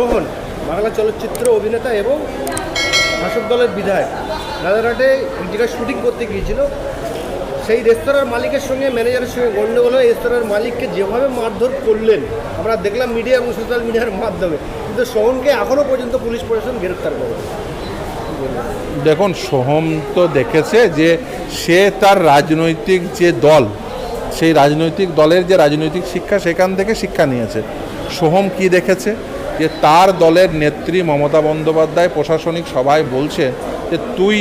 সোহন বাংলা চলচ্চিত্র অভিনেতা এবং শাসক দলের বিধায়ক। রাজারহাটে এক জায়গায় শুটিং করতে গিয়েছিল। সেই রেস্তোরাঁর মালিকের সঙ্গে ম্যানেজারের সঙ্গে গণ্ডগোল হয়ে রেস্তোরাঁর মালিককে যেভাবে মারধর করলেন, আমরা দেখলাম মিডিয়া এবং সোশ্যাল মিডিয়ার মাধ্যমে। কিন্তু সোহনকে এখনও পর্যন্ত পুলিশ প্রশাসন গ্রেপ্তার করে দেখুন, সোহম তো দেখেছে যে সে তার রাজনৈতিক যে দল, সেই রাজনৈতিক দলের যে রাজনৈতিক শিক্ষা, সেখান থেকে শিক্ষা নিয়েছে। সোহম কি দেখেছে? যে তার দলের নেত্রী মমতা বন্দ্যোপাধ্যায় প্রশাসনিক সভায় বলছে যে তুই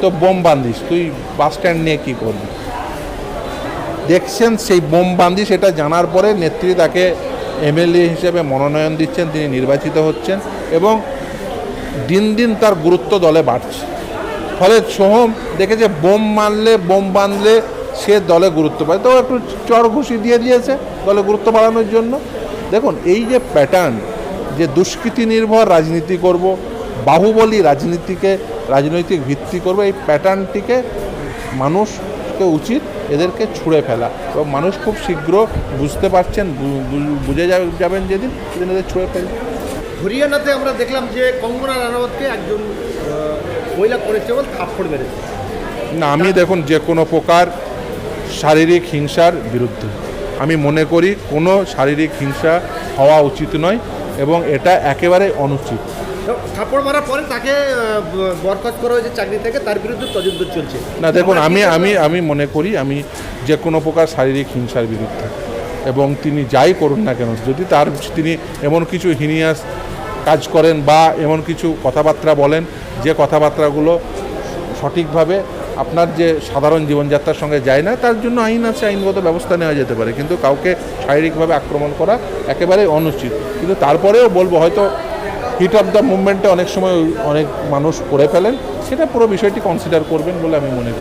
তো বোম বান্ধিস তুই বাস স্ট্যান্ড নিয়ে কী করবি? দেখছেন সেই বোম বান্দি সেটা জানার পরে নেত্রী তাকে এমএলএ হিসেবে মনোনয়ন দিচ্ছেন, তিনি নির্বাচিত হচ্ছেন এবং দিন দিন তার গুরুত্ব দলে বাড়ছে। ফলে সোহম দেখেছে বোম মারলে, বোম বাঁধলে সে দলে গুরুত্ব পায়। তো একটু চর ঘুষি দিয়ে দিয়েছে দলে গুরুত্ব বাড়ানোর জন্য। দেখুন এই যে প্যাটার্ন যে দুষ্কৃতি নির্ভর রাজনীতি করব বাহুবলী রাজনীতিকে রাজনৈতিক ভিত্তি করব এই প্যাটার্নটিকে মানুষকে উচিত এদেরকে ছুঁড়ে ফেলা। এবং মানুষ খুব শীঘ্র বুঝতে পারছেন বুঝে যাবেন যেদিন সেদিন এদের ছুঁড়ে ফেলে হরিয়ানাতে আমরা দেখলাম যে কঙ্গনা রানাওয়াতকে একজন মহিলা কনস্টেবল থাপ্পড় মেরেছে। না আমি দেখুন যে কোনো প্রকার শারীরিক হিংসার বিরুদ্ধে। আমি মনে করি কোনো শারীরিক হিংসা হওয়া উচিত নয় এবং এটা একেবারে অনুচিত। থাপ্পড় মারার পরে তাকে বরখাস্ত করা হয়েছে চাকরি থেকে তার বিরুদ্ধে তদন্ত চলছে। না দেখুন আমি আমি আমি মনে করি আমি যে কোনো প্রকার শারীরিক হিংসার বিরুদ্ধে। এবং তিনি যাই করুন না কেন যদি তার তিনি এমন কিছু হিনিয়াস কাজ করেন বা এমন কিছু কথাবার্তা বলেন যে কথাবার্তাগুলো সঠিকভাবে আপনার যে সাধারণ জীবনযাত্রার সঙ্গে যায় না, তার জন্য আইন আছে, আইনগত ব্যবস্থা নেওয়া যেতে পারে। কিন্তু কাউকে শারীরিকভাবে আক্রমণ করা একেবারে অনুচিত। কিন্তু তারপরেও বলব, হয়তো হিট অফ দ্য মুভমেন্টে অনেক সময় অনেক মানুষ করে ফেলেন, সেটা পুরো বিষয়টি কনসিডার করবেন বলে আমি মনে করি।